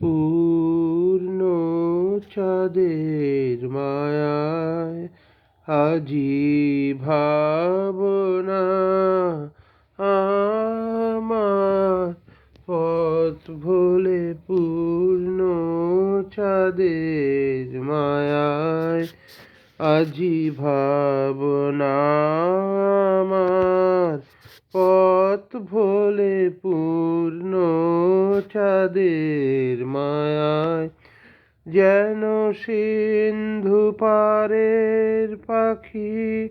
পূর্ণ চাঁদের মায়ায় আজি ভাবনা আমার পথ ভোলে পূর্ণ চাঁদের মায়ায় আজি ভাবনা আমার পথ ভোলে পূর্ণ চাঁদের মায়ায় যেন সিন্ধু পারের পাখি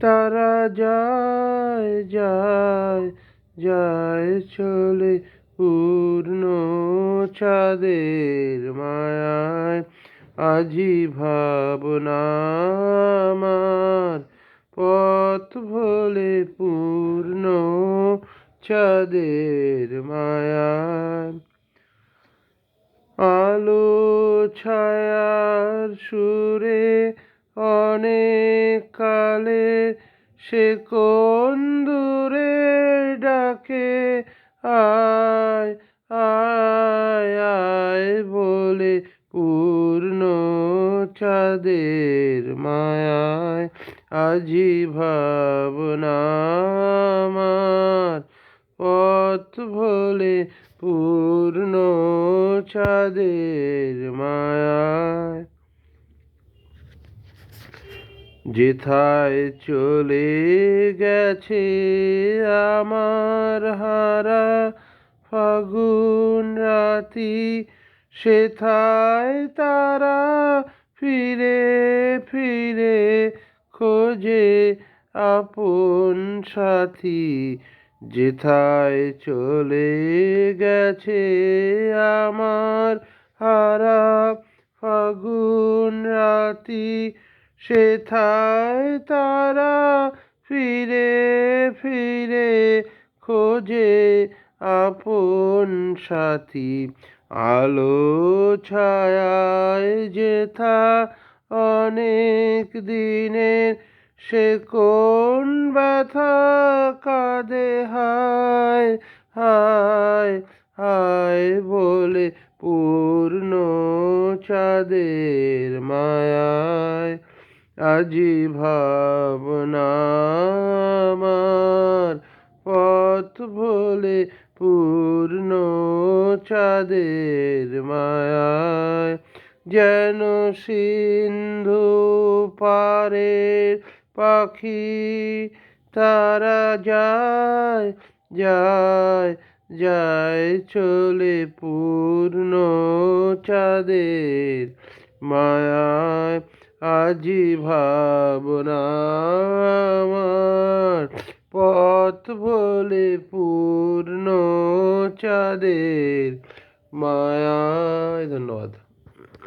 তারা যায় যায় যায় চলে পূর্ণ চাঁদের মায়ায়। আজি ভাবনা পথ ভোলে পূর্ণ চাঁদের মায়ায় আলো ছায়ার সুরে অনেক কালে সে কোন দূরে ডাকে? আয় আয় আয় বলে পূর্ণ চাঁদের মায়ায় আজি ভাবনা পথ ভোলে পূর্ণ চাঁদের মায়ায় যেথায় চলে গেছে আমার হারা ফাগুন রাতি সেথায় তারা ফিরে ফিরে খোঁজে আপন সাথী যেথায় চলে গেছে আমার হারা ফাগুন রাতি। সেথায় তারা ফিরে ফিরে খোঁজে আপন সাথী আলো ছায়ায় যেথা অনেক দিনের সে কোন ব্যথা কাঁদে? হায় হায় হায় বলে পূর্ণ চাঁদের মায়ায় আজি ভাবনা আমার পথ ভোলে পূর্ণ চাঁদের মায়ায় যেন সিন্ধু পারের পাখি তারা যায় যায় যায় চলে পূর্ণ চাঁদের মায়ায়। আজি ভাবনা আমার পথ বলে পূর্ণ চাঁদের মায়ায় ধন্যবাদ।